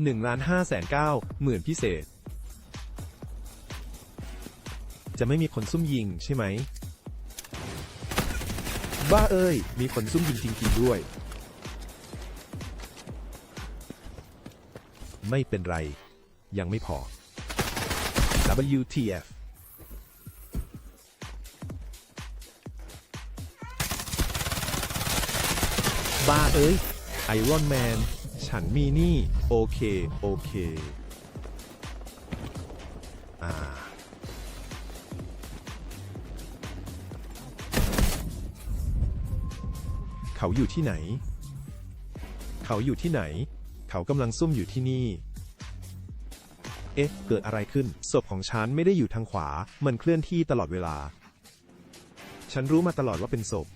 1ล้าน5แสน9หมื่นพิเศษ จะไม่มีคนซุ่มยิงใช่ไหม บ้าเอ้ย มีคนซุ่มยิงจริงๆด้วย ไม่เป็นไร ยังไม่พอ WTF บ้าเอ้ยไอรอนแมน ฉันมีนี่โอเค โอเค อ่า เขาอยู่ที่ไหน เขาอยู่ที่ไหน เขากำลังซุ่มอยู่ที่นี่ เอ๊ะ เกิดอะไรขึ้น ศพของฉันไม่ได้อยู่ทางขวา มันเคลื่อนที่ตลอดเวลา ฉันรู้มาตลอดว่าเป็นศพ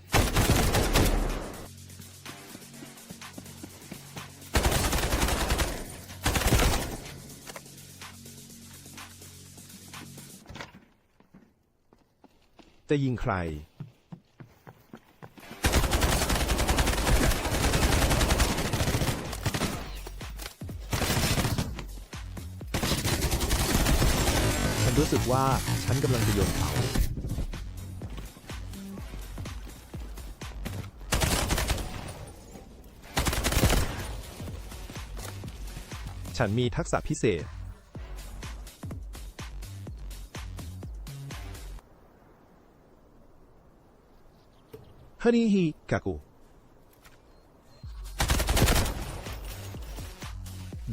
จะยิงใคร ฉันรู้สึกว่าฉันกำลังจะโยนเขา ฉันมีทักษะพิเศษ ฮันนี่ฮิกากุ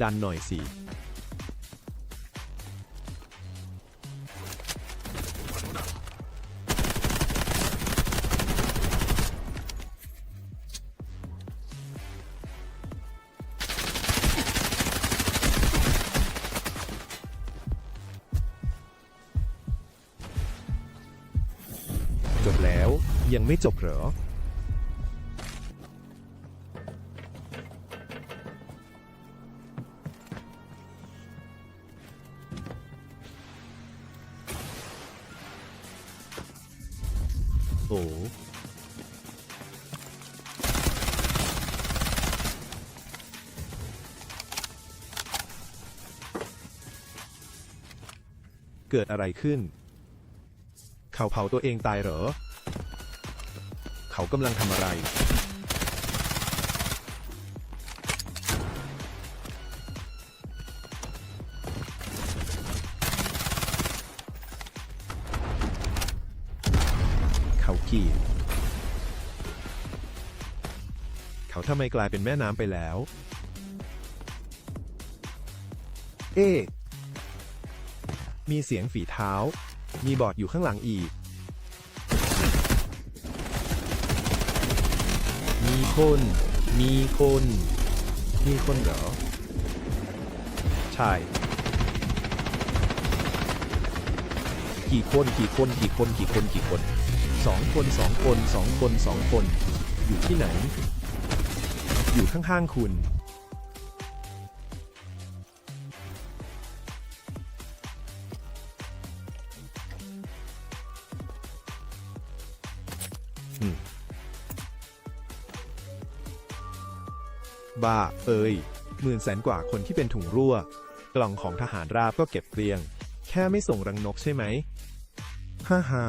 ดันหน่อยสิจบแล้ว ยังไม่จบเหรอ โอ้เกิดอะไรขึ้น เขาเผาตัวเองตายเหรอ เขากำลังทำอะไร เขากีดเขาทำไมกลายเป็นแม่น้ำไปแล้ว เอ๊ะมีเสียงฝีเท้า มีบอดอยู่ข้างหลังอีก มีคน มีคน มีคนเหรอ ใช่ กี่คน กี่คน กี่คน กี่คน กี่คนสองคนสองคนสองคนสองคน อยู่ที่ไหน อยู่ข้างๆคุณอืม บ้า เอ้ยหมื่นแสนกว่าคนที่เป็นถุงรั่ว กล่องของทหารราบก็เก็บเกลี้ยง แค่ไม่ส่งรังนกใช่ไหม ฮ่าฮ่า